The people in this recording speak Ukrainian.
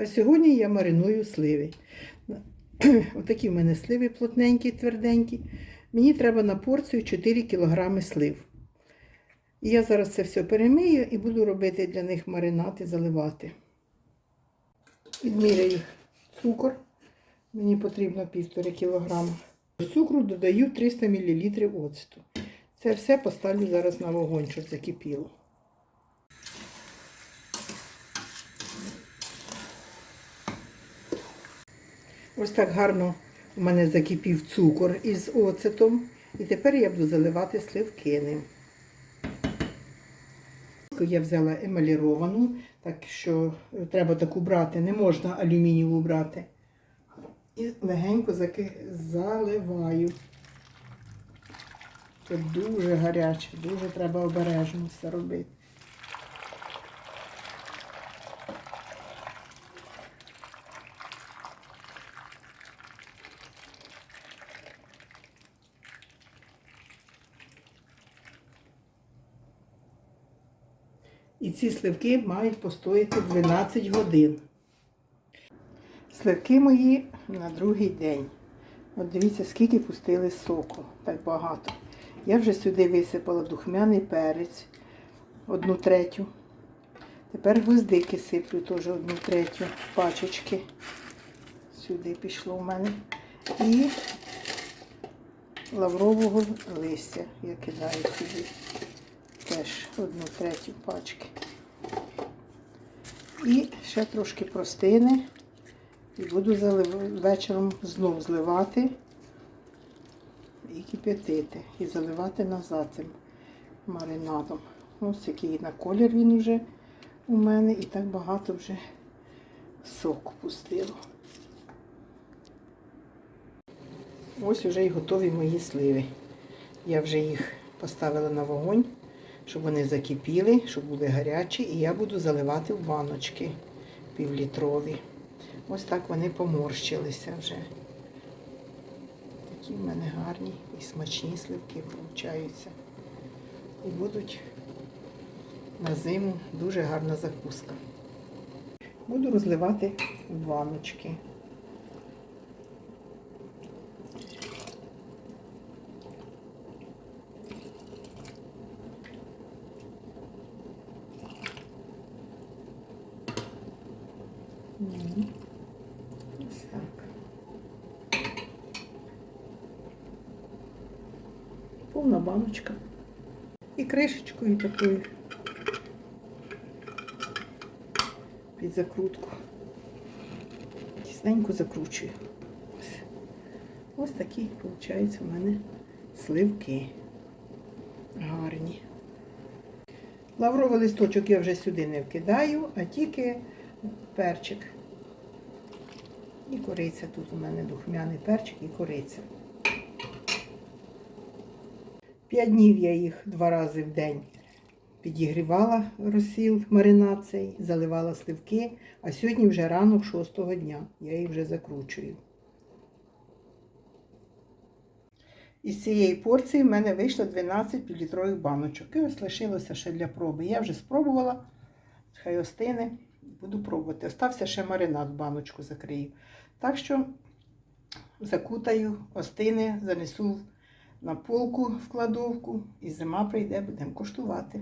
А сьогодні я мариную сливи. Отакі в мене сливи плотненькі, тверденькі. Мені треба на порцію 4 кг слив. І я зараз це все перемию і буду робити для них маринад і заливати. Відміряю цукор. Мені потрібно 1,5 кг. До цукру додаю 300 мл оцту. Це все поставлю зараз на вогонь, щоб закипіло. Ось так гарно у мене закипів цукор із оцетом. І тепер я буду заливати сливки ним. Я взяла емаліровану, так що треба таку брати, не можна алюмінієву брати. І легенько заливаю. Це дуже гаряче, дуже треба обережно все робити. І ці сливки мають постояти 12 годин. Сливки мої на другий день. От дивіться, скільки пустили соку. Так багато. Я вже сюди висипала духмяний перець, одну третю. Тепер гвоздики сиплю теж одну третю пачечки. Сюди пішло в мене. І лаврового листя я кидаю сюди. Теж одну третю пачки. І ще трошки простини. І буду залив... вечором знов зливати і кип'ятити. І заливати назад цим маринадом. Ось який на колір він вже у мене і так багато вже соку пустило. Ось вже і готові мої сливи. Я вже їх поставила на вогонь, щоб вони закипіли, щоб були гарячі, і я буду заливати в баночки півлітрові. Ось так вони поморщилися вже. Такі в мене гарні і смачні сливки получаються. І будуть на зиму дуже гарна закуска. Буду розливати в баночки. Мгм. Ось так. Повна баночка. І кришечкою такою під закрутку. Тісненько закручую. Ось, Ось такі, виходить, у мене сливки гарні. Лавровий листочок я вже сюди не вкидаю, а тільки перчик. І кориця. Тут у мене духмяний перчик і кориця. П'ять днів я їх два рази в день підігрівала розсіл, маринад цей, заливала сливки, а сьогодні вже ранок шостого дня. Я їх вже закручую. Із цієї порції в мене вийшло 12 півлітрових баночок. І ось лишилося ще для проби. Я вже спробувала, хай остине, буду пробувати. Остався ще маринад, баночку закрию. Так що закутаю, остини, занесу на полку в кладовку і зима прийде, будемо коштувати.